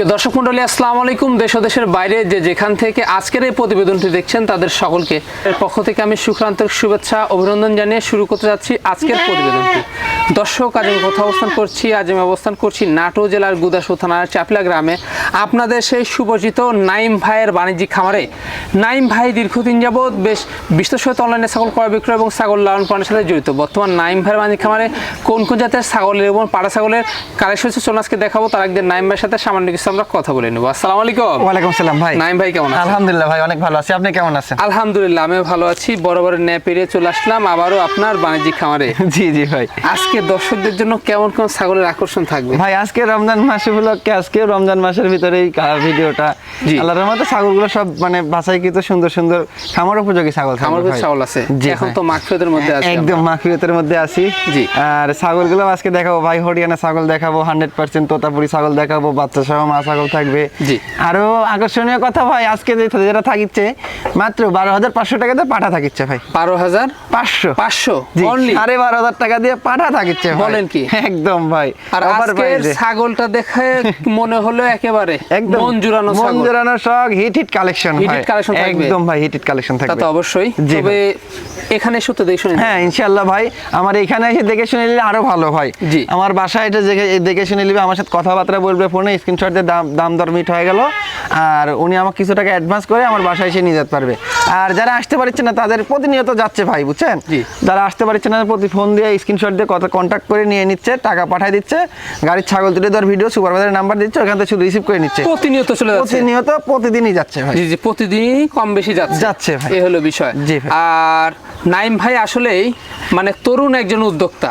সুপ্রিয় দর্শক মন্ডলী, আসসালামু আলাইকুম। দেশ ও দেশের বাইরে যে যেখান থেকে আজকের এই প্রতিবেদনটি দেখছেন, তাদের সকলকে এর পক্ষ থেকে আমি সুক্রান্তক শুভেচ্ছা, অভিনন্দন জানিয়ে শুরু করতে যাচ্ছি আজকের প্রতিবেদনটি। দর্শক, আজ আমি কোথাও অবস্থান করছি, আজ আমি অবস্থান করছি নাটো জেলার গুদাসু থানার চাপলা গ্রামে। আপনাদের সেই সুপরিচিত নাইম ভাইয়ের বাণিজ্যিক খামারে। নাইম ভাই দীর্ঘদিন যাবৎ বেশ বিশ্বসত অনলাইনে ছাগল ক্রয় বিক্রয় এবং ছাগল লালন পালনের সাথে জড়িত। বর্তমান নাইম ভাইয়ের বাণিজ্যিক খামারে কোন কোন জাতের ছাগলের এবং পাড়া ছাগলের কালেকশন চলুন আজকে দেখাবো। তার একদিন নাইম ভাইয়ের সাথে সামান্য কিছু আমরা কথা বলে নেব। আসসালামু আলাইকুম। ওয়ালাইকুম সালাম ভাই। নাইম ভাই কেমন আছেন? আলহামদুলিল্লাহ ভাই অনেক ভালো আছি। আপনি কেমন আছেন? আলহামদুলিল্লাহ আমি ভালো আছি। ন্যায় পেরিয়ে চলে আসলাম আবারও আপনার বাণিজ্যিক খামারে। জি জি ভাই। আজকে দর্শকদের জন্য কেমন কেমন ছাগলের আকর্ষণ থাকবে? ভাই আজকে রমজান মাস উপলক্ষে আজকে রমজান মাসের ভিতরেই কা- ভিডিওটা। আল্লাহর রহমতে ছাগলগুলো সব মানে বাছাইকৃত সুন্দর সুন্দর খামার উপযোগী ছাগল ভাই। ছাগল আছে। এখন তো মাকফেদের মধ্যে আছে একদম মধ্যে আছি। জি। আর ছাগলগুলো আজকে দেখাবো ভাই হরিয়ানা ছাগল দেখাবো হান্ড্রেড পার্সেন্ট তোতাপুরি ছাগল দেখাবো বাচ্চা সহ ছাগল থাকবে। আরও আকর্ষণীয় কথা ভাই আজকে যেটা থাকিচ্ছে মাত্র বারো হাজার পাঁচশো টাকাতে পাঠা থাকিচ্ছে ভাই। বারো হাজার? পাঁচশো। পাঁচশো? সাড়ে বারো হাজার টাকা দিয়ে পাঠা থাকিচ্ছে বলেন কি? একদম ভাই। আর আজকের ছাগলটা দেখে মনে হলো একেবারে একদম। মন জুড়ানো মন শখ hit hit collection hit collection থাকবে। একদম ভাই হিট হিট কালেকশন থাকবে তা তো অবশ্যই। তবে এখানে সত্যি দেখে শুনে হ্যাঁ ইনশাআল্লাহ ভাই। আমার এখানে এসে দেখে শুনে নিলে আরও ভালো ভাই। জি। আমার বাসায় এটা দেখে দেখে শুনে নিবে আমার সাথে কথাবার্তা বলবে ফোনে স্ক্রিনশট দিয়ে দাম দাম দর মিট হয়ে গেল। আর উনি আমাকে কিছু টাকা অ্যাডভান্স করে আমার বাসায় এসে নিয়ে যেতে পারবে। আর যারা আসতে পারছে না তাদের প্রতিনিয়ত যাচ্ছে ভাই বুঝছেন? যারা আসতে পারছে না প্রতি ফোন দিয়ে স্ক্রিনশট দিয়ে কথা কন্ট্যাক্ট করে নিয়ে নিচ্ছে টাকা পাঠিয়ে দিচ্ছে গাড়ির ছাগল তুলে দেওয়ার ভিডিও সুপারভাইজারের নাম্বার দিচ্ছে ওখান থেকে শুধু রিসিভ করে নিচ্ছে। প্রতিনিয়ত চলে যাচ্ছে। প্রতিনিয়ত প্রতিদিনই যাচ্ছে ভাই। জি জি প্রতিদিনই কম বেশি যাচ্ছে। যাচ্ছে ভাই। এই হলো বিষয়। জি। আর নাইম ভাই আসলেই মানে তরুণ একজন উদ্যোক্তা।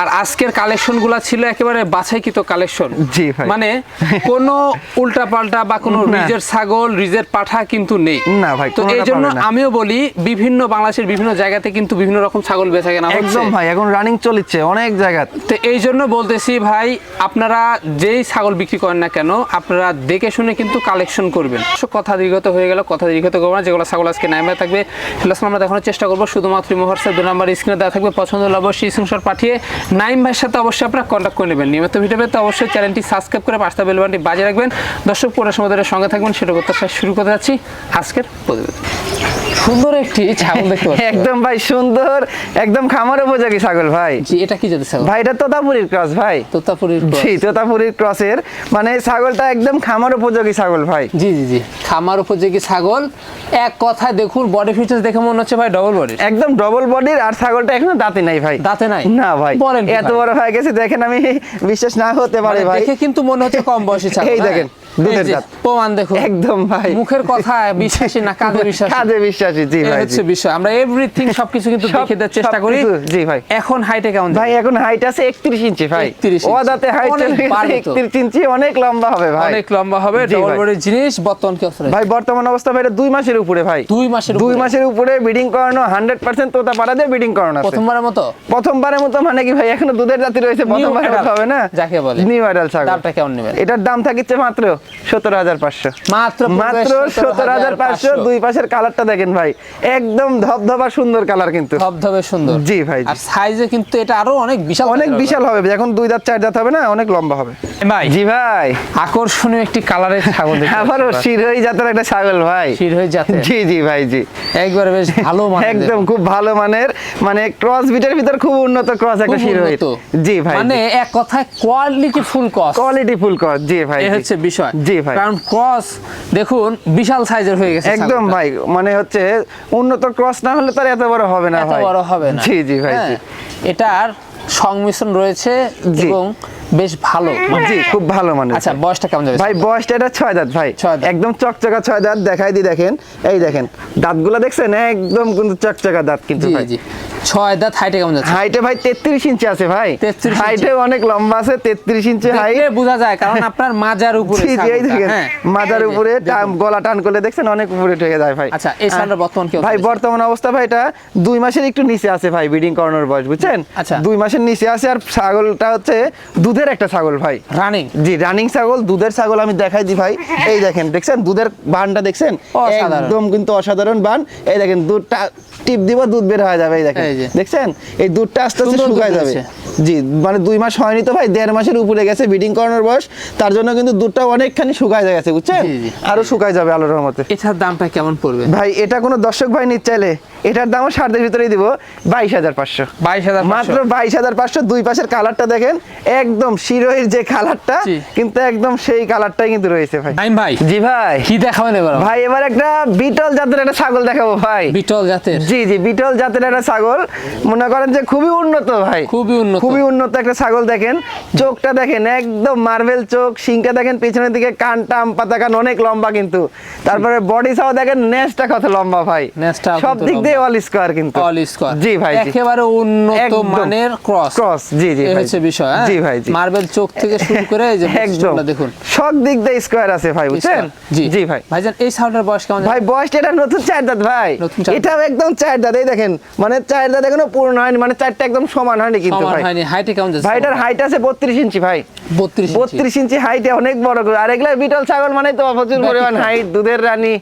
আর আজকের কালেকশনগুলা ছিল একেবারে বাছাইকৃত কালেকশন। জি ভাই। মানে কোনো উল্টা পাল্টা বা কোনো রিজের ছাগল রিজের পাঠা কিন্তু নেই। না ভাই, তো এই জন্য আমিও বলি বিভিন্ন বাংলাদেশের বিভিন্ন জায়গাতে কিন্তু বিভিন্ন রকম ছাগল বেচা কেনা হচ্ছে। একদম ভাই এখন রানিং চলছে অনেক জায়গা তো এই জন্য বলতেছি ভাই আপনারা যেই ছাগল বিক্রি করেন না কেন আপনারা দেখে শুনে কিন্তু কালেকশন করবেন। সব কথা দীর্ঘত হয়ে গেল কথা দীর্ঘত করব না যেগুলো ছাগল আজকে নামে থাকবে। সেগুলো আমরা দেখানোর চেষ্টা করব শুধুমাত্র মোহরসের দু নম্বর স্ক্রিনে দেওয়া থাকবে পছন্দ হলে অবশ্যই স্ক্রিনশট পাঠিয়ে নাইম ভাইয়ের সাথে অবশ্যই আপনারা কন্ট্যাক্ট করে নেবেন। নিয়মিত ভিডিও পেতে অবশ্যই চ্যানেলটি সাবস্ক্রাইব করে পাঁচটা বেলবানটি বাজিয়ে রাখবেন। দর্শক পুরো সময় ধরে সঙ্গে থাকবেন সেটা করতে শুরু করতে যাচ্ছি আজকের প্রতিবেদন। সুন্দর একটি ছাগল দেখতে একদম ভাই সুন্দর। একদম খামার উপযোগী ছাগল ভাই। জি এটা কি জাতের ছাগল? ভাই এটা তোতাপুরির ক্রস ভাই। তোতাপুরির। জি তোতাপুরির ক্রসের। মানে ছাগলটা একদম খামার উপযোগী ছাগল ভাই। জি জি জি। খামার উপযোগী ছাগল। এক কথায় দেখুন বডি ফিচার্স দেখে মনে হচ্ছে ভাই ডবল বডি একদম ডবল বডির আর ছাগলটা এখনও দাঁতে নাই ভাই। দাঁতে নাই? না ভাই। বলেন এত বড় হয়ে গেছে দেখেন আমি বিশ্বাস না হতে পারে মানে ভাই দেখে কিন্তু মনে হচ্ছে কম বয়সী ছাগল এই? দেখেন, দুধের দাঁত। প্রমাণ দেখুন একদম ভাই। মুখের কথা বিশ্বাসী না কাজে বিশ্বাসী? কাজে বিশ্বাসী? জি ভাই হচ্ছে বিষয়। আমরা এভরিথিং সবকিছু কিন্তু দেখে দেওয়ার চেষ্টা করি। জি ভাই। এখন হাইটে কেমন ভাই এখন হাইট আছে একত্রিশ ইঞ্চি ভাই। 31 ইঞ্চি। ও দাঁতে হাইট অনেক বাড়বে তো। একত্রিশ ইঞ্চি অনেক লম্বা হবে ভাই। অনেক লম্বা হবে ডবল ভাই। বডির জিনিস বর্তমান কি অবস্থা? ভাই বর্তমান অবস্থা ভাই এটা দুই মাসের উপরে ভাই। দুই মাসের দুই উপরে? মাসের উপরে বিডিং করানো হান্ড্রেড পার্সেন্ট তোতা পাড়া দিয়ে বিডিং করানো আছে। প্রথমবারের মতো? প্রথমবারের মতো মানে কি ভাই এখনও দুধের জাতি রয়েছে প্রথমবারের মতো হবে না? যাকে বলে। নিউ আইডাল ছাগল। দামটা কেমন নেবেন? এটার দাম থাকিচ্ছে মাত্র সতেরো হাজার পাঁচশো। মাত্র মাত্র সতেরো হাজার পাঁচশো। দুই পাশের কালারটা দেখেন ভাই। একদম ধবধবা সুন্দর কালার কিন্তু। ধবধবে সুন্দর। জি ভাই, আর সাইজে কিন্তু এটা আরও অনেক বিশাল অনেক বিশাল হবে। এখন দুই দাঁত চার দাঁত হবে না অনেক লম্বা হবে। ভাই জি ভাই। আকর্ষণীয় একটি কালারের ছাগল আবারও। শিরোই জাতের একটা ছাগল ভাই। যাতে জি জি ভাই জি। একবারে বেশ ভালো মানে একদম খুব ভালো মানের। মানে ক্রস বিটের ভিতর খুব উন্নত ক্রস একটা শিরোই জি ভাই মানে এক কথায় quality full cross quality full cross জি ভাই এই হচ্ছে বিষয়। জি ভাই। কারণ ক্রস দেখুন বিশাল সাইজের হয়ে গেছে একদম ভাই মানে হচ্ছে উন্নত ক্রস না হলে তার এত বড় হবে না এত বড় হবে না। জি জি ভাই হ্যাঁ, এটার সংমিশ্রণ রয়েছে। এবং বেশ ভালো জি খুব ভালো মানে। আচ্ছা বয়সটা কেমন যাবে? ভাই বয়সটা এটা ছয় দাঁত ভাই। একদম চকচকা ছয় দাঁত দেখাই দি দেখেন। এই দেখেন দাঁতগুলো দেখছেন? একদম কিন্তু চকচকা দাঁত কিন্তু ভাই। জি। ছয় দাঁত হাইটে কেমন যাচ্ছে? হাইটে ভাই তেত্রিশ ইঞ্চি আছে ভাই। 33 হাইটে অনেক লম্বা আছে তেত্রিশ ইঞ্চি হাইট বোঝা যায় কারণ আপনার মাজার উপরে জি, জি, এই দেখেন, হ্যাঁ। মাজার উপরে গলা টান করলে দেখছেন অনেক উপরে ঠেকে যায় ভাই। আচ্ছা, এই ছাগলটার বর্তমান কি ভাই বর্তমান অবস্থা ভাই এটা দুই মাসের একটু নিচে আছে ভাই ব্রিডিং করানোর বয়স বুঝছেন? আচ্ছা। দুই মাসের নিচে আছে আর ছাগলটা হচ্ছে দুধের একটা ছাগল ভাই। রানিং জি রানিং ছাগল দুধের ছাগল আমি দেখাই দিই ভাই। এই দেখেন দেখছেন? দুধের বানটা দেখছেন। একদম কিন্তু অসাধারণ বান। এই দেখেন দুধটা টিপ দিব দুধ বের হয়ে যাবে এই দেখেন। দেখছেন? এই দুধটা আস্তে আস্তে শুকায় যাবে। জি মানে দুই মাস হয়নি তো ভাই দেড় মাসের উপরে গেছে ব্রিডিং করানোর বয়স। তার জন্য কিন্তু দুধটা অনেকখানি শুকায় গেছে বুঝছেন। আরও শুকায় যাবে আলোর মতে এটার দামটা কেমন পড়বে? ভাই এটা কোনো দর্শক ভাই নিতে চাইলে এটার দামও সারদের ভিতরেই দিব বাইশ হাজার পাঁচশো। বাইশ হাজার মাত্র বাইশ হাজার পাঁচশো দুই পাশের কালারটা দেখেন একদম শিরোহির যে কালারটা কিন্তু একদম সেই কালারটাই কিন্তু রয়েছে ভাই। টাইম ভাই জি ভাই। কি দেখাবেন এবার ভাই এবার একটা বিটল জাতের একটা ছাগল দেখাবো ভাই। বিটল জাতের? জি জি বিটল জাতের একটা ছাগল। মনে করেন যে খুবই উন্নত ভাই। খুবই উন্নত। খুবই উন্নত একটা ছাগল দেখেন। চোখটা দেখেন একদম মার্বেল চোখ। শিংটা দেখেন পিছনের দিকে কান টাম পাতা কান অনেক লম্বা কিন্তু। তারপরে বডি সাও দেখেন নেসটা কত লম্বা ভাই। নেজটাও সব দিক দিয়ে অল স্কোয়ার কিন্তু। অল স্কোয়ার জি ভাই একেবারে উন্নত মানের ক্রস Cross, জি, জি, এই ভাই। হচ্ছে বিষয় হ্যাঁ? জি, ভাই, জি। মার্বেল চোখ থেকে শুরু করে এই যে একদম। দেখুন। সব দিক দিয়ে স্কোয়ার আছে ভাই বুঝছেন? জি। জি ভাই। ভাইজান এই সাউন্ডের বয়স কেমন ভাই বয়সটা এটা নতুন চার দাঁত ভাই। এটা একদম চার দেখেন মানে চার দাঁত এখনও পূর্ণ হয়নি মানে চারটা একদম সমান হয়নি কিন্তু ভাই। হাইটে কেমন ভাইটার হাইট আছে বত্রিশ ইঞ্চি ভাই। বত্রিশ ইঞ্চি। হাইটে অনেক বড় আর এগুলা বিটল ছাগল মানে তো প্রচুর পরিমাণ হাইট দুধের রানী।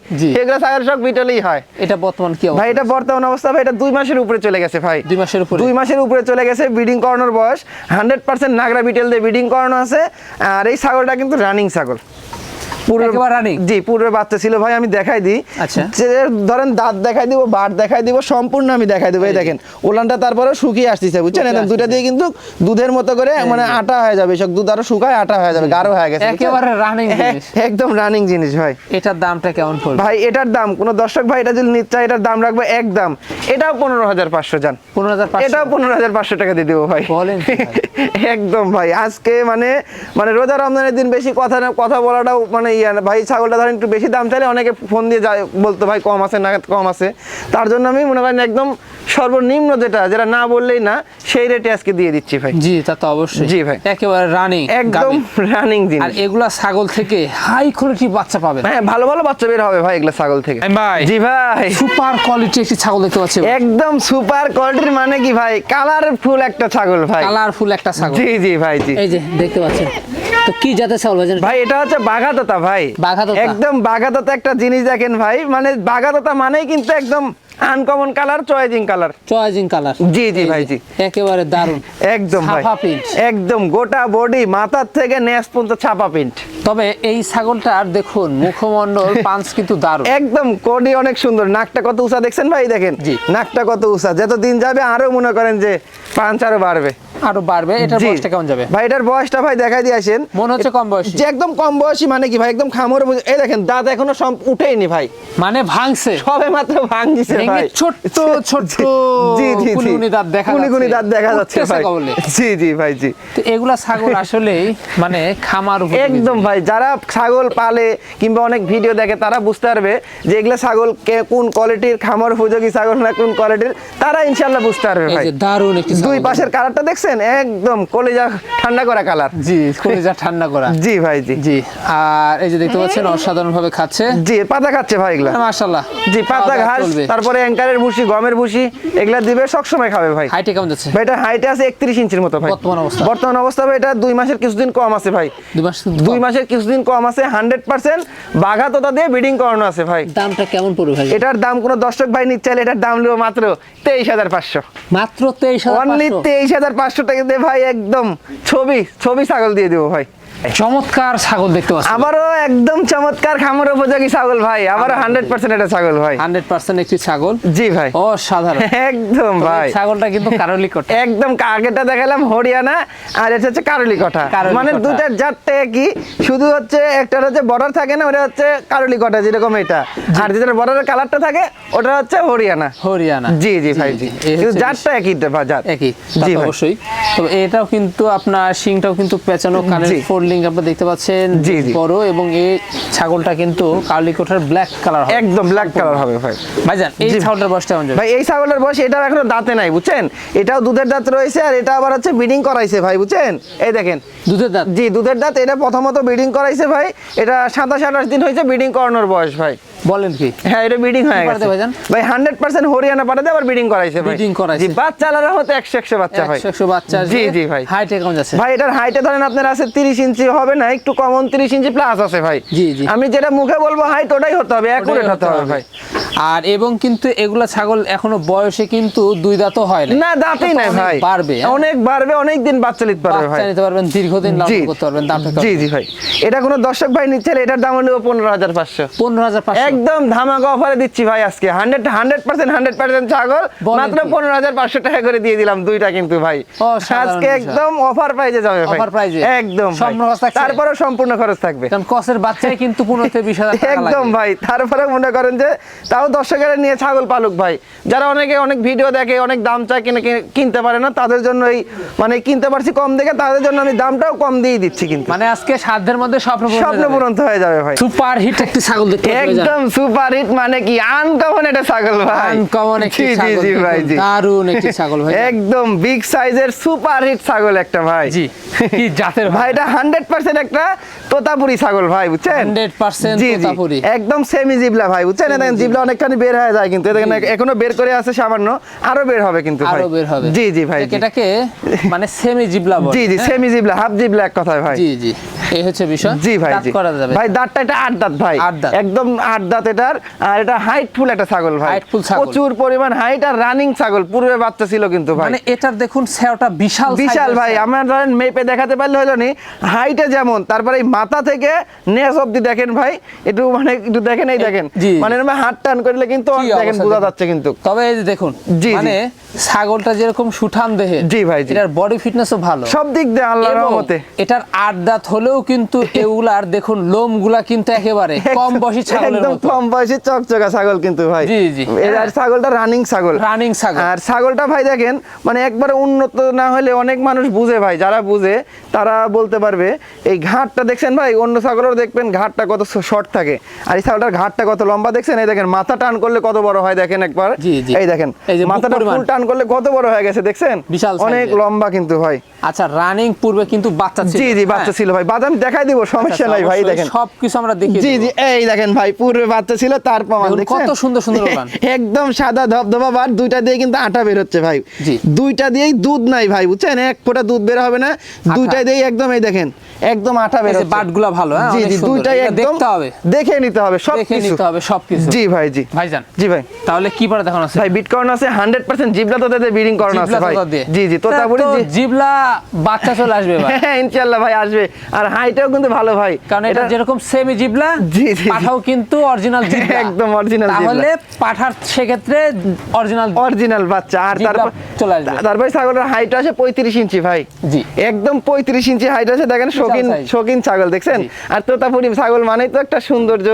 ছাগল সব বিটলই হয়। এটা বর্তমান কি ভাই এটা বর্তমান অবস্থা ভাই এটা দুই মাসের উপরে চলে গেছে ভাই। দুই মাসের উপরে? দুই মাসের উপরে চলে গেছে ব্রিডিং করানোর বয়স। হান্ড্রেড পার্সেন্ট নাগরা বিটেল দিয়ে ব্রিডিং করানো আছে। আর এই ছাগলটা কিন্তু রানিং ছাগল। পুরো একেবারে running? জি পুরো বাচ্চা ছিল ভাই আমি দেখাই দিই। আচ্ছা। ধরেন দাঁত দেখাই দিব বাট দেখাই দিব সম্পূর্ণ আমি দেখাই দেবো এই দেখেন। ওলানটা তারপরে শুকিয়ে আসতেছে বুঝছেন? একদম দুইটা দিয়ে কিন্তু দুধের মতো করে মানে আটা হয়ে যাবে সব দুধ আরও শুকায় আটা হয়ে যাবে গাঢ় হয়ে গেছে? একেবারে জিনিস। একদম রানিং জিনিস ভাই। এটার দামটা কেমন পড়বে? ভাই এটার দাম কোন দর্শক ভাই এটা যদি নিতে চায় এটার দাম রাখব এক দাম এটাও পনেরো হাজার পাঁচশো যান পনেরো হাজার এটাও পনেরো হাজার পাঁচশো টাকা দিয়ে দেবো ভাই। বলেন একদম ভাই। আজকে মানে মানে রোজা রমজানের দিন বেশি কথা কথা বলাটাও মানে ভাই, ছাগলটা ধরেন একটু বেশি দাম চাইলে অনেকে ফোন দিয়ে যায়, বলতো, ভাই, কম আছে না কম আছে। তার জন্য আমি মনে করেন একদম সর্বনিম্ন যেটা যেটা না বললেই না সেই রেটে আজকে দিয়ে দিচ্ছি ভাই। জি তা তো অবশ্যই। জি ভাই। একেবারে রানিং একদম রানিং আর এগুলা ছাগল থেকে হাই কোয়ালিটি বাচ্চা পাবেন। হ্যাঁ ভালো ভালো বাচ্চা বের হবে ভাই এগুলো ছাগল থেকে। ভাই। জি ভাই। সুপার কোয়ালিটি একটি ছাগল দেখতে পাচ্ছি। একদম সুপার কোয়ালিটির মানে কি ভাই? কালারফুল একটা ছাগল ভাই। কালারফুল একটা ছাগল। জি জি ভাই জি। এই যে দেখতে পাচ্ছেন। তো কি জাতের ছাগল ভাইজান ভাই এটা হচ্ছে বাঘাততা ভাই। বাঘাতোতা। একদম বাঘাততা একটা জিনিস দেখেন ভাই। মানে বাঘাততা মানেই কিন্তু একদম uncommon colour choosing colour. Choosing colour. জি, জি ভাই, জি। একেবারে দারুণ একদম ভাই। ছাপা প্রিন্ট একদম গোটা বডি মাথার থেকে নেস পর্যন্ত ছাপা প্রিন্ট তবে এই ছাগলটার দেখুন মুখমণ্ডল পাঞ্চ কিন্তু দারুণ একদম কোডি অনেক সুন্দর। নাকটা কত উঁচা দেখছেন ভাই দেখেন? জি। নাকটা কত উঁচা। যত দিন যাবে আরও মনে করেন যে পাঁচ আরও বাড়বে। আরও বাড়বে এটার বয়সটা কেমন যাবে? ভাই এটার বয়সটা ভাই দেখাই দিয়ে আসেন। মনে হচ্ছে কম বয়সী। যে একদম কম বয়সী মানে কি ভাই? একদম খামর এই দেখেন দাঁত এখনও সব উঠেইনি ভাই। মানে ভাঙছে। সবে মাত্র ভাঙিছে ভেঙে ভাই। ছোট্ট ছোট্ট জি জি কুনিকুনি দাঁত দেখা কুনি কুনি দাঁত দেখা যাচ্ছে ভাই। জি জি ভাই জি। তো এগুলা ছাগল আসলেই মানে খামার একদম ভাই যারা ছাগল পালে কিংবা অনেক ভিডিও দেখে তারা বুঝতে পারবে যে এগুলা ছাগল কে কোন কোয়ালিটির খামার উপযোগী ছাগল না কোন কোয়ালিটির তারা ইনশাল্লাহ বুঝতে পারবে ভাই। যে দারুণ একটি দুই। পাশের কালারটা দেখছেন? একদম কলিজা ঠান্ডা করা কালার জি কলিজা ঠান্ডা করা। জি ভাই জি। জি আর এই যে দেখতে পাচ্ছেন অসাধারণ ভাবে খাচ্ছে। জি পাতা খাচ্ছে ভাই এগুলা। মাশাআল্লাহ। জি পাতা ঘাস তারপরে অ্যাঙ্কারের ভুসি গমের ভুসি এগুলা দিবে সবসময় খাবে ভাই। হাইটে কেমন যাচ্ছে? ভাই এটা হাইটে আছে একত্রিশ ইঞ্চির মতো ভাই। বর্তমান অবস্থা? বর্তমান অবস্থা ভাই এটা দুই মাসের কিছুদিন কম আছে ভাই। দুই মাস দুই মাসের কিছুদিন কম আছে হান্ড্রেড পার্সেন্ট বাঘা তোতা দিয়ে ব্রিডিং করানো আছে ভাই। দামটা কেমন পড়বে ভাই? এটার দাম কোনো দর্শক ভাই নিচ্ছে এটার দাম নেব মাত্র তেইশ হাজার পাঁচশো। মাত্র তেইশ অনলি তেইশ হাজার পাঁচশো টাকা দিয়ে ভাই একদম ছবি ছবি ছাগল দিয়ে দেবো ভাই। চমৎকার ছাগল দেখতে পাচ্ছি। আবারও একদম চমৎকার খামার উপযোগী ছাগল ভাই। আবারও হান্ড্রেড পার্সেন্ট এটা ছাগল ভাই। হান্ড্রেড পার্সেন্ট একটি ছাগল। জি ভাই। অসাধারণ। একদম ভাই। ছাগলটা কিন্তু কারলি কটা। একদম আগেটা দেখালাম হরিয়ানা আর এটা হচ্ছে কারলি কটা। মানে। দুইটার জাতটা কি শুধু হচ্ছে একটা হচ্ছে বর্ডার থাকে না ওটা হচ্ছে কারলি কটা যেরকম এটা। আর যেটা বর্ডারের কালারটা থাকে ওটা হচ্ছে হরিয়ানা। হরিয়ানা। জি জি ভাই। জি কিন্তু জাতটা একই জাত। একই। জি অবশ্যই। তবে এটাও কিন্তু আপনার শিংটাও কিন্তু পেঁচানো কানের। ফোরলি লিঙ্ক আপনি দেখতে পাচ্ছেন। বড় এবং এই ছাগলটা কিন্তু কার্লি ব্ল্যাক কালার হবে। একদম ব্ল্যাক কালার হবে ভাই। ভাইজান এই ছাগলের ছাগলটার বয়সটা কেমন ভাই এই ছাগলের বয়স এটা এখনও দাঁতে নাই বুঝছেন? এটাও দুধের দাঁত রয়েছে আর এটা আবার হচ্ছে ব্রিডিং করাইছে ভাই বুঝছেন? এই দেখেন। দুধের দাঁত? জি দুধের দাঁত এটা প্রথমত ব্রিডিং করাইছে ভাই। এটা সাতাশ আঠাশ দিন হয়েছে ব্রিডিং করানোর বয়স ভাই। বলেন কি? হ্যাঁ এটা বিডিং হয়ে গেছে। ভাই 100% হরিয়ানা পাড়াতে আবার বিডিং করাইছে ভাই। বিডিং করাইছে হতে বাচ্চা বাচ্চা জি জি ভাই। হাইটে কম ভাই এটার হাইটে ধরেন আপনার আছে 30 ইঞ্চি হবে না একটু ইঞ্চি প্লাস আছে ভাই। জি জি। আমি যেটা মুখে বলব হাইট ওটাই হতে হবে হতে হবে ভাই। আর এবং কিন্তু এগুলা ছাগল এখনও বয়সে কিন্তু দুই দাঁত হয় না না দাঁতই নাই ভাই। পারবে হ্যাঁ। অনেক বাড়বে অনেক দিন বাচ্চা নিতে পারবে বাচ্চা নিতে পারবেন দীর্ঘদিন লাভ করতে পারবেন দাঁত জি জি ভাই। এটা কোনো দর্শক ভাই নিচ্ছে এটার দাম হলো 15500 15500 একদম ধামাকা অফারে দিচ্ছি ভাই আজকে। Hundred hundred percent hundred percent ছাগল। মাত্র পনেরো হাজার পাঁচশো টাকা করে দিয়ে দিলাম দুইটা কিন্তু ভাই। আজকে একদম অফার প্রাইজে যাবে একদম ভাই। সম্পূর্ণ খরচ থাকবে। কারণ কসের বাচ্চাই কিন্তু পনেরো থেকে বিশ হাজার একদম ভাই। তারপরে মনে করেন যে তাও দর্শকেরা নিয়ে ছাগল পালুক ভাই। যারা অনেকে অনেক ভিডিও দেখে অনেক দাম চায় কিনে কিনে- কিনতে পারে না তাদের জন্য এই মানে কিনতে পারছি কম দেখে তাদের জন্য আমি দামটাও কম দিয়ে দিচ্ছি কিন্তু। মানে আজকে সাধ্যের মধ্যে স্বপ্ন স্বপ্ন পূরণ হয়ে যাবে ভাই। সুপার হিট একটি ছাগল দেখতে একদম সুপার হিট মানে কি? আনকমন এটা ছাগল ভাই। আনকমন একটি ছাগল জি ভাই জি। একটি ছাগল ভাই। একদম বিগ সাইজের সুপার হিট ছাগল একটা ভাই। জি কি জাতের ভাই এটা হান্ড্রেড পার্সেন্ট একটা তোতাপুরি ছাগল ভাই বুঝছেন? 100% জি, জি। তোতাপুরি। একদম সেমি জিবলা ভাই বুঝছেন? দেখেন জিবলা অনেকখানি বের হয়ে যায় কিন্তু দেখেন এখনও বের করে আছে সামান্য আরও বের হবে কিন্তু ভাই। আরও বের হবে। জি জি ভাই এটাকে মানে সেমি জিবলা বলে জি জি? সেমি জিবলা হাফ জিবলা এক কথায় ভাই। জি জি। এই হচ্ছে বিষয়। জি ভাই জি। করা যাবে। ভাই দাঁতটা এটা আট দাঁত ভাই। একদম আট দাঁত এটার আর এটা হাইট ফুল একটা ছাগল ভাই। Full ছাগল। প্রচুর পরিমাণ হাইট আর রানিং ছাগল পূর্বে বাচ্চা ছিল কিন্তু ভাই। মানে এটার দেখুন স্যাওটা বিশাল বিশাল ভাই আমরা ধরেন মেপে দেখাতে পারলে হলো নি হাইটে যেমন তারপরে এই মাথা থেকে নেস অব্দি দেখেন ভাই একটু মানে একটু দেখেন এই দেখেন। মানে এরকম হাত টান করলে কিন্তু দেখেন বোঝা যাচ্ছে কিন্তু। তবে এই যে দেখুন। মানে ছাগলটা যেরকম সুঠাম দেহে জি ভাই। এটার বডি ফিটনেসও ভালো। সব দিক দিয়ে আল্লাহর রহমতে। এটার আট দাঁত হলেও কিন্তু এগুলার দেখুন লোমগুলা কিন্তু একেবারে কম বয়সী ছাগলের কম বয়সী চকচকা ছাগল কিন্তু ভাই। জি, জি। আর ছাগলটা রানিং ছাগল। রানিং ছাগল। আর ছাগলটা ভাই দেখেন মানে একবারে উন্নত না হলে অনেক মানুষ বুঝে ভাই যারা বুঝে তারা বলতে পারবে। এই ঘাটটা দেখছেন ভাই অন্য ছাগলের দেখবেন ঘাটটা কত শর্ট থাকে। আর এই ছাগলটার ঘাটটা কত লম্বা দেখছেন? এই দেখেন মাথা টান করলে কত বড় হয় দেখেন একবার। এই দেখেন মাথাটা ফুল টান করলে কত বড় হয়ে গেছে দেখছেন? বিশাল অনেক লম্বা কিন্তু ভাই আচ্ছা রানিং পূর্বে কিন্তু বাচ্চা ছিল। জি জি বাচ্চা হ্যাঁ? ছিল ভাই। বাদাম দেখাই দিব সমস্যা নাই ভাই দেখেন। সবকিছু আমরা দেখি জি জি এই দেখেন ভাই পূর্বে বাচ্চা ছিল তার প্রমাণ দেখেন কত সুন্দর সুন্দর ওলান। একদম সাদা ধবধবা বার দুইটা দিয়ে কিন্তু আটা বের হচ্ছে ভাই। জি। দুইটা দিয়েই দুধ নাই ভাই বুঝছেন? এক ফোঁটা দুধ বের হবে না দুইটা দিয়েই একদম এই দেখেন। একদম আটা বের হচ্ছে বাটগুলা ভালো হ্যাঁ জি জি দুইটাই একদম দেখতে হবে। দেখে নিতে হবে সব দেখে কিছু। নিতে হবে সবকিছু জি ভাই জি। ভাইজান জি ভাই। তাহলে কি পারে দেখানো আছে? ভাই বিট করানো আছে হান্ড্রেড পার্সেন্ট জিবলা তো তাদের ব্রিডিং করানো আছে ভাই। জি জি তোতাপুরি তা তো জি। জিবলা বাচ্চা চলে আসবে ভাই। হ্যাঁ ইনশাল্লাহ ভাই আসবে। আর হাইটাও কিন্তু ভালো ভাই। কারণ এটা যেরকম সেমি জিবলা জি, জি। পাঠাও কিন্তু অরিজিনাল জিবলা। একদম অরিজিনাল জিবলা। তাহলে পাঠার সেক্ষেত্রে অরিজিনাল অরিজিনাল বাচ্চা। আর তারপর চলে আসবে। তারপরে ছাগলের হাইট আছে পঁয়ত্রিশ ইঞ্চি ভাই। জি। একদম পঁয়ত্রিশ ইঞ্চি হাইট আছে দেখেন শৌখিন শৌখিন ছাগল দেখছেন? আর তোতাপুরি ছাগল মানেই তো একটা সৌন্দর্য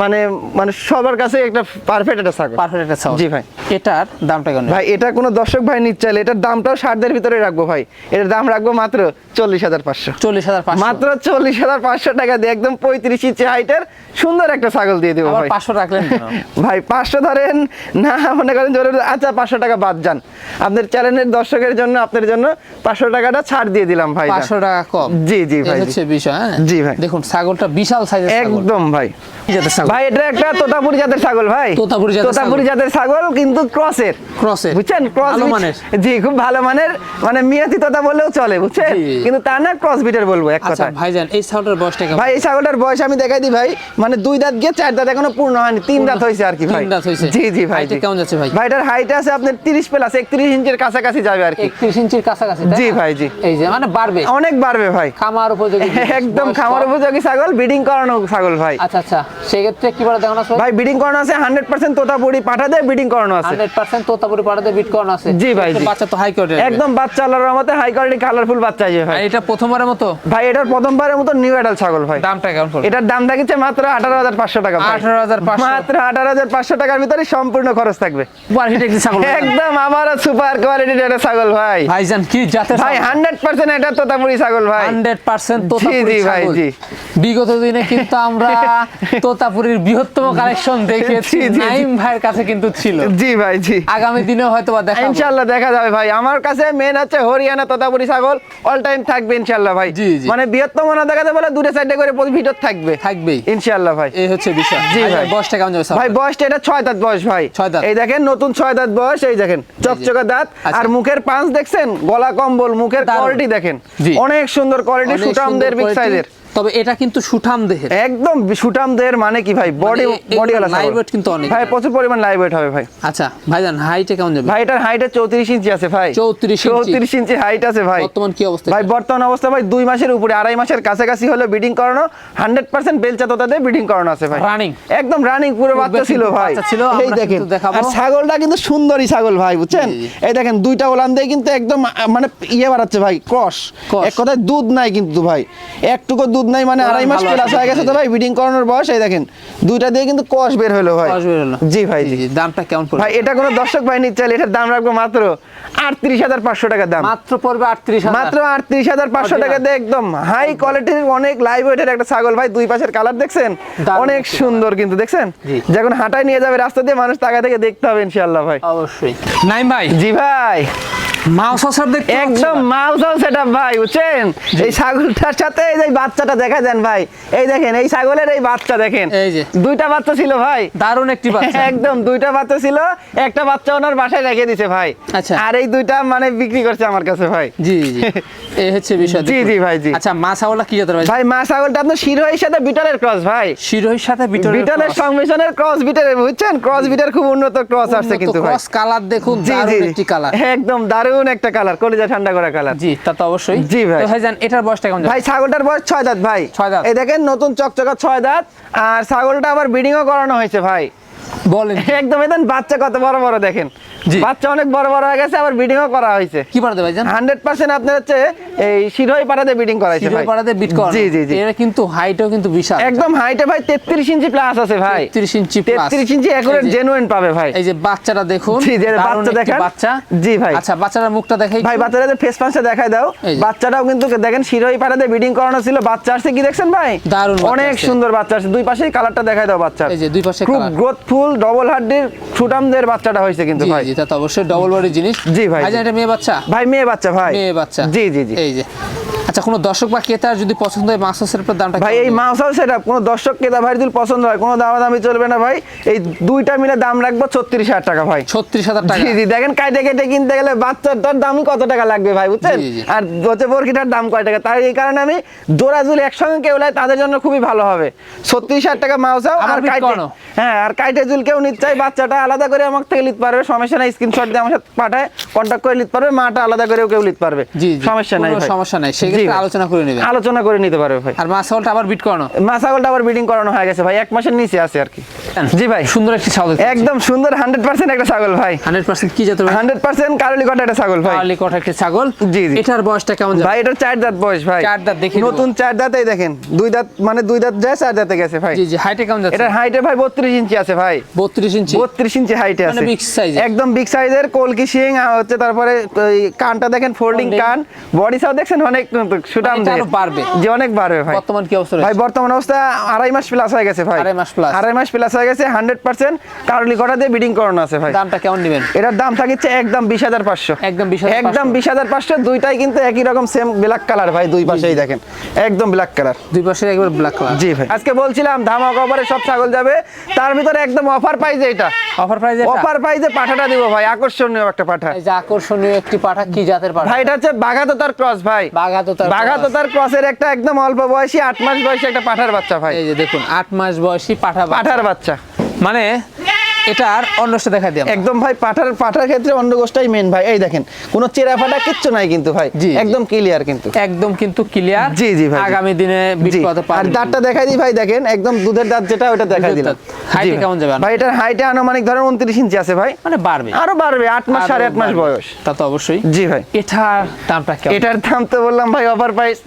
মানে মানে সবার কাছে একটা পারফেক্ট একটা ছাগল। পারফেক্ট একটা ছাগল। জি ভাই। এটার দামটা কেমন? ভাই এটা কোনো দর্শক ভাই নিতে চাইলে এটার দামটাও ষাটদের ভিতরে রাখব ভাই। এটার দাম রাখব মাত্র চল্লিশ হাজার পাঁচশো। চল্লিশ হাজার মাত্র চল্লিশ হাজার পাঁচশো টাকা দিয়ে একদম পঁয়ত্রিশ ইঞ্চি হাইটের সুন্দর একটা ছাগল দিয়ে দেবো ভাই। পাঁচশো রাখলেন? ভাই পাঁচশো ধরেন না মনে করেন জরুরি আচ্ছা পাঁচশো টাকা বাদ যান। আপনার চ্যানেলের দর্শকের জন্য আপনার জন্য পাঁচশো টাকাটা ছাড় দিয়ে দিলাম ভাই। পাঁচশো টাকা কম। জি, জি ভাই, এই হচ্ছে বিষয় হ্যাঁ? জি ভাই। দেখুন ছাগলটা বিশাল সাইজের একদম ভাই। কি জাতের ছাগল। ভাই এটা একটা তোতাপুরি জাতের ছাগল ভাই। তোতাপুরি জাতের তোতাপুরি জাতের ছাগল কিন্তু ক্রসের ক্রসের বুঝছেন? ক্রস মানের। জি খুব ভালো মানের। মানে মিয়াতি তোতা বললেও চলে বুঝছেন? কিন্তু তা না ক্রস বিটের বলব এক আচ্ছা কথা ভাইজান এই ছাগলটার বয়সটা কেমন? ভাই এই ছাগলটার বয়স আমি দেখাই দিই ভাই। মানে দুই দাঁত গিয়ে চার দাঁত এখনও পূর্ণ হয়নি। তিন দাঁত হয়েছে আর কি ভাই। তিন দাঁত হয়েছে। জি জি ভাই জি। কেমন যাচ্ছে ভাই? ভাইটার হাইট আছে আপনার তিরিশ প্লাস একত্রিশ ইঞ্চের কাছাকাছি যাবে আর কি। একত্রিশ ইঞ্চির কাছাকাছি জি ভাই, জি। এই যে মানে বাড়বে। অনেক বাড়বে ভাই। খামার উপযোগী একদম খামার উপযোগী ছাগল ব্রিডিং করানো ছাগল ভাই। আচ্ছা আচ্ছা সেক্ষেত্রে কি বলে দেখানো ভাই ব্রিডিং করানো আছে হান্ড্রেড পার্সেন্ট তোতাপুরি পাঠা দেয় ব্রিডিং করানো আছে। হান্ড্রেড পার্সেন্ট তোতাপুরি পাড়াতে বিট করানো আছে। জি ভাই, বাচ্চা তো হাই কোয়ালিটি একদম বাচ্চা আল্লাহর রহমতে হাই কোয়ালিটি কালারফুল বাচ্চা আছে ভাই। এটা প্রথমবারের মতো? ভাই এটার প্রথমবারের মতো নিউ অ্যাডাল ছাগল ভাই। দামটা কেমন পড়বে? এটার দাম থাকছে মাত্র আঠারো হাজার পাঁচশো টাকা ভাই। 18,500 মাত্র আঠারো হাজার পাঁচশো টাকার ভিতরে সম্পূর্ণ খরচ থাকবে। সুপার হিট একটি ছাগল একদম আমার সুপার কোয়ালিটির একটা ছাগল ভাই। ভাইজান কি জাতের ভাই হান্ড্রেড পার্সেন্ট এটা তোতাপুরি ছাগল ভাই। হান্ড্রেড পাচ্ছেন তোতাপুরি ছাগল। বিগত দিনে কিন্তু আমরা তোতাপুরির বৃহত্তম কালেকশন দেখেছি। নাইম ভাইয়ের কাছে কিন্তু ছিল। জি ভাই জি। আগামী দিনেও হয়তো বা দেখা ইনশাল্লাহ দেখা যাবে ভাই। আমার কাছে মেন হচ্ছে হরিয়ানা তোতাপুরি ছাগল। অল টাইম থাকবে ইনশাল্লাহ ভাই। মানে বৃহত্তম না দেখাতে বলে দূরে সাইডে করে ভিতর থাকবে। থাকবেই। ভাই। এই হচ্ছে বিষয়। জি আচ্ছা, ভাই। বয়সটা কেমন যাবে ভাই বয়সটা এটা ছয় দাঁত বয়স ভাই। দাঁত। এই দেখেন নতুন ছয় দাঁত বয়স। এই দেখেন চকচকে দাঁত। আচ্ছা। আর মুখের পাঁচ দেখছেন? গলা কম্বল মুখের। কোয়ালিটি দেখেন। অনেক সুন্দর কোয়ালিটি অনেক সুটামদের সুন্দর বিগ quality, সাইজের তবে এটা কিন্তু সুঠাম দেহের। একদম সুটামদের মানে কি ভাই? বডি বডি ওয়ালা ছাগল। weight কিন্তু অনেক। ভাই প্রচুর পরিমাণ লাইভ ওয়েট হবে ভাই। আচ্ছা ভাইজান হাইটে কেমন যাবে? ভাই এটার হাইটে চৌত্রিশ ইঞ্চি আছে ভাই। 34 ইঞ্চি। চৌত্রিশ ইঞ্চি হাইট আছে ভাই। বর্তমান কি অবস্থা ভাই বর্তমান অবস্থা ভাই দুই মাসের উপরে আড়াই মাসের কাছাকাছি হলে বিডিং করানো হান্ড্রেড পার্সেন্ট বেলচা তোতা দিয়ে বিডিং করানো আছে ভাই। Running? একদম রানিং পুরো বাচ্চা ছিল ভাই। বাচ্চা ছিল, এই দেখেন আর ছাগলটা কিন্তু সুন্দরী ছাগল ভাই বুঝছেন। এই দেখেন দুইটা ওলান দিয়ে কিন্তু একদম মানে ইয়ে বাড়াচ্ছে ভাই ক্রস এক কথায় দুধ নাই কিন্তু ভাই। একটুকু দুধ নাই মানে আড়াই মাস প্লাস হয়ে গেছে তো ভাই বিডিং করানোর বয়স এই দেখেন দুইটা দিয়ে কিন্তু কষ বের হলো ভাই। ক্রস বের হলো। জি ভাই জি দামটা কেমন পড়বে? ভাই এটা কোনো দর্শক ভাই নিচ্ছে এটার দাম রাখব মাত্র আটত্রিশ হাজার পাঁচশো টাকা দাম। মাত্র পড়বে আটত্রিশ মাত্র আটত্রিশ হাজার পাঁচশো। টাকা দিয়ে একদম হাই কোয়ালিটির অনেক লাইভ ওয়েটের একটা ছাগল। ভাই দুই পাশের কালার দেখছেন? অনেক সুন্দর কিন্তু দেখছেন? জি। যখন হাঁটায় নিয়ে যাবে রাস্তা দিয়ে মানুষ তাকা থেকে দেখতে হবে ইনশাল্লাহ ভাই। অবশ্যই। নাইম ভাই। জি ভাই। একদম মাউসাল সেটা ভাই বুঝছেন? এই ছাগলটার সাথে এই যে বাচ্চাটা দেখা দেন ভাই এই দেখেন এই ছাগলের এই বাচ্চা দেখেন। এই যে। দুইটা বাচ্চা ছিল ভাই। দারুণ একটি বাচ্চা। একদম দুইটা বাচ্চা ছিল একটা বাচ্চা ওনার বাসায় রেখে দিছে ভাই। আচ্ছা। আর এই দুইটা মানে বিক্রি করছে আমার কাছে ভাই। জি জি এই হচ্ছে বিষয় জি, জি, ভাই, জি। আচ্ছা মা ছাগলটা কি জাতের ভাই? ভাই মা ছাগলটা আপনার শিরোহির সাথে বিটলের ক্রস ভাই। শিরোহির সাথে বিটলের বিটলের সংমিশ্রণের ক্রস বিটের বুঝছেন? ক্রস বিটের খুব উন্নত ক্রস আসছে কিন্তু ভাই। ক্রস কালার দেখুন দারুণ একটি কালার। একদম দারুণ একটা কালার কলিজা ঠান্ডা করা কালার জি তা তো অবশ্যই। জি, ভাই। তো ভাইজান এটার বয়সটা কেমন ভাই ছাগলটার বয়স ছয় দাঁত ভাই। ছয় দাঁত। এই দেখেন নতুন চকচকা ছয় দাঁত। আর ছাগলটা আবার ব্রিডিংও করানো হয়েছে ভাই। বলেন। একদম এদেন বাচ্চা কত বড় বড় দেখেন। বাচ্চা অনেক বড় বড় হয়ে গেছে আবার ব্রিডিংও করা হয়েছে। কি পারতে ভাইজান হান্ড্রেড পার্সেন্ট আপনার হচ্ছে এই শিরোই পাড়াতে ব্রিডিং করাইছে শিরোই ভাই। পাড়াতে বিট করা জি জি জি। এর কিন্তু হাইটও কিন্তু বিশাল। একদম হাইটে ভাই তেত্রিশ ইঞ্চি প্লাস আছে ভাই। 33 ইঞ্চি plus। তেত্রিশ ইঞ্চি একুরেট জেনুইন পাবে ভাই। এই যে বাচ্চাটা দেখুন জি, যে বাচ্চা দেখান। বাচ্চা। জি, ভাই। আচ্ছা বাচ্চাটার মুখটা দেখাই ভাই বাচ্চাদের ফেস পাঁচটা দেখাই দাও। বাচ্চাটাও কিন্তু দেখেন শিরোই পাড়াতে ব্রিডিং করানো ছিল। বাচ্চা আসছে কি দেখছেন ভাই? দারুণ বাচ্চা অনেক সুন্দর বাচ্চা আসছে। দুই পাশেই কালারটা দেখাই দাও বাচ্চা এই যে দুই পাশে খুব colour। গ্রোথ ফুল ডবল হাড্ডির সুটামদের বাচ্চাটা হয়েছে কিন্তু ভাই। তা তো অবশ্যই ডবল বডি জিনিস। জি, ভাই, এটা মেয়ে বাচ্চা? ভাই মেয়ে বাচ্চা ভাই। মেয়ে বাচ্চা। জি জি জি। এই যে। আচ্ছা কোনো দর্শক বা ক্রেতার যদি পছন্দ হয় মাংসের উপর দামটা ভাই এই? মাউসাল সেটা কোনো দর্শক ক্রেতা ভাই যদি পছন্দ হয় কোনো দামাদামি চলবে না ভাই। এই দুইটা মিলে দাম রাখব ছত্রিশ হাজার টাকা ভাই। ছত্রিশ হাজার টাকা। জি জি দেখেন কাইটে কেটে কিনতে গেলে বাচ্চার বাচ্চাটার দামই কত টাকা লাগবে ভাই বুঝছেন। আর হচ্ছে বরকিটার দাম কয় টাকা? তাই এই কারণে আমি জোড়া জুলি একসঙ্গে কেউ নেয় তাদের জন্য খুবই ভালো হবে। ছত্রিশ হাজার টাকা মাউসাও আর কাইটে হ্যাঁ আর কাইটে জুল কেউ নিতে চাই বাচ্চাটা আলাদা করে আমার থেকে নিতে পারবে সমস্যা নাই স্ক্রিনশট দিয়ে আমার সাথে পাঠায় কন্ট্যাক্ট করে নিতে পারবে মাটা আলাদা করেও কেউ নিতে পারবে। জি জি সমস্যা নাই সমস্যা নাই। আলোচনা করে নেবেন। আলোচনা করে নিতে পারবে ভাই। আর মা ছাগলটা আবার বিট করানো? মা ছাগলটা আবার করানো হয়ে গেছে ভাই এক মাসের নিচে আছে আর কি। জি ভাই। সুন্দর একটি ছাগল একদম সুন্দর হান্ড্রেড পার্সেন্ট একটা ছাগল ভাই। হান্ড্রেড পার্সেন্ট কি জাতের কারলি কটা একটা ছাগল ভাই। কার্লি কটা একটি ছাগল। জি, জি। এটার বয়সটা কেমন ভাই এটা চার দাঁত বয়স ভাই। চার দাঁত দেবো। নতুন চার দাঁতেই দেখেন দুই দাঁত মানে দুই দাঁত যায় চার দাঁতে গেছে ভাই। জি জি হাইটে কেমন যাচ্ছে? এটার হাইটে ভাই বত্রিশ ইঞ্চি আছে ভাই। বত্রিশ ইঞ্চি? বত্রিশ ইঞ্চি হাইটে মানে আছে। size এর। একদম বিগ সাইজের কলকি আর হচ্ছে তারপরে কানটা দেখেন ফোল্ডিং কান। বডি সাউ দেখছেন অনেক মানে আরও বাড়বে। যে অনেক বাড়বে ভাই। বর্তমান কি অবস্থা ভাই বর্তমান অবস্থা আড়াই মাস প্লাস হয়ে গেছে ভাই। আড়াই মাস plus। আড়াই মাস প্লাস হয়ে গেছে হান্ড্রেড পার্সেন্ট কারলি কটা দিয়ে বিডিং করানো আছে ভাই? দামটা কেমন নেবেন? এটার দাম থাকছে একদম বিশ হাজার পাঁচশো। একদম 20,500 একদম বিশ হাজার পাঁচশো দুইটাই কিন্তু একই রকম সেম ব্ল্যাক কালার ভাই দুই পাশেই দেখেন। একদম ব্ল্যাক কালার দুই পাশে একবার ব্ল্যাক কালার জি ভাই। আজকে বলছিলাম ধামাক অফারে সব ছাগল যাবে। তার ভিতরে একদম অফার পাইছে এটা অফার প্রাইস অফার পাইছে পাঠাটা দিব ভাই আকর্ষণীয় একটা পাঠা। এই যে আকর্ষণীয় একটি পাঠা কি জাতের পাঠা? ভাই এটা হচ্ছে বাঘাতোতার ক্রস ভাই। বাঘাতোতার বাঘাতোতার ক্রসের একটা একদম অল্প বয়সী আট মাস বয়সী একটা পাঠার বাচ্চা ভাই। এই যে দেখুন আট মাস বয়সী পাঠা পাঠার বাচ্চা। মানে এটার অন্যটা দেখা আমরা। একদম ভাই পাঠার পাঠার ক্ষেত্রে অন্য গোষ্ঠটাই মেন ভাই। এই দেখেন কোনো চেরা ফাটা কিচ্ছু নাই কিন্তু ভাই। একদম ক্লিয়ার কিন্তু। একদম কিন্তু ক্লিয়ার জি, জি ভাই, আগামী দিনে আর দাঁতটা দেখাই দিই ভাই দেখেন একদম দুধের দাঁত যেটা ওটা দেখাই দিলাম। এ কেমন যাবে? ভাই এটার হাইটে আনুমানিক ধরেন উনত্রিশ ইঞ্চি আছে ভাই। মানে বাড়বে। আরও বাড়বে আট মাস আরও সাড়ে আট মাস বয়স। তা তো অবশ্যই। জি ভাই। এটার দামটা কেমন? এটার দাম তো বললাম ভাই অফার প্রাইস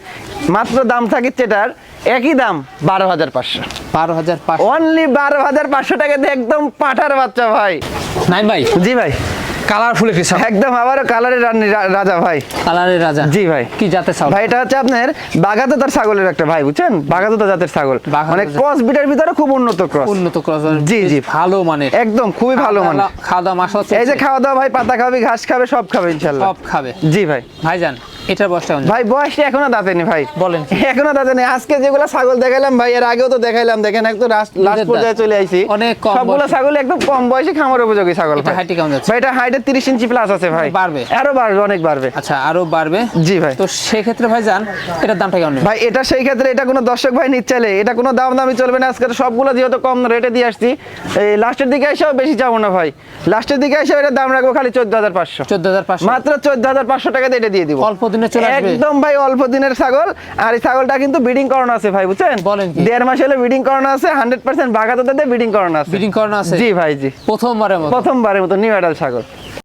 মাত্র দাম থাকে এটার একই দাম? বারো হাজার পাঁচশো। বারো হাজার পাঁচ অনলি বারো হাজার পাঁচশো টাকা দিয়ে একদম পাঠার বাচ্চা ভাই। নাই ভাই? জি ভাই। কালারফুল একটি ছাগল একদম আবারও কালারের রাজা ভাই। কালারের রাজা। জি ভাই। কি জাতের ছাগল? ভাই এটা হচ্ছে আপনার বাগাতোতার ছাগলের একটা ভাই বুঝছেন? বাগাতোতা জাতের ছাগল। মানে। ক্রস বিটের ভিতরে খুব উন্নত ক্রস উন্নত ক্রস জি, জি। ভালো মানে একদম খুবই ভালো মানে খাওয়া দাওয়া মাসা এই যে খাওয়া দাওয়া ভাই পাতা খাবে ঘাস খাবে সব খাবে ইনশাল্লাহ। সব খাবে। জি ভাই। ভাইজান এটার বয়সটা ভাই বয়সটা এখনও দাঁতেনি ভাই। বলেন। এখনও দাঁতেনি। আজকে যেগুলো ছাগল দেখালাম ভাই এর আগেও তো দেখাইলাম। দেখেন একদম লাস্ট পর্যায়ে চলে আইছি। অনেক কম সবগুলো ছাগল একদম কম বয়সে খামার উপযোগী ছাগল এটা ভাই। হাইটে কেমন যাচ্ছে? ভাই এটা হাইটে 30 ইঞ্চি প্লাস আছে ভাই। বাড়বে? আরও বাড়বে অনেক বাড়বে। আচ্ছা আরও বাড়বে? জি ভাই। তো সেক্ষেত্রে ভাইজান এটার দামটা কেমন ভাই এটা সেই ক্ষেত্রে এটা কোনো দর্শক ভাই নিচ্ছেলে। এটা কোনো দাম দামি চলবে না। আজকে সবগুলো যেহেতু কম রেটে দিয়ে আসছি এই লাস্টের দিকে এসেও বেশি যাব না ভাই। লাস্টের দিকে এসে এটা দাম রাখব খালি চোদ্দ হাজার পাঁচশো। চোদ্দ হাজার পাঁচশো। মাত্র চোদ্দ হাজার পাঁচশো টাকাতে এটা দিয়ে দিব। অল্প দিনে চলে আসবে? একদম ভাই অল্প দিনের ছাগল। আর এই ছাগলটা কিন্তু ব্রিডিং করানো আছে ভাই বুঝছেন? বলেন কি? দেড় মাস হলে ব্রিডিং করানো আছে হান্ড্রেড পার্সেন্ট বাঘাতে ব্রিডিং করানো আছে। ব্রিডিং করানো আছে? জি ভাই জি। প্রথমবারের মতো? প্রথমবারের মতো নিউ এডাল ছাগল।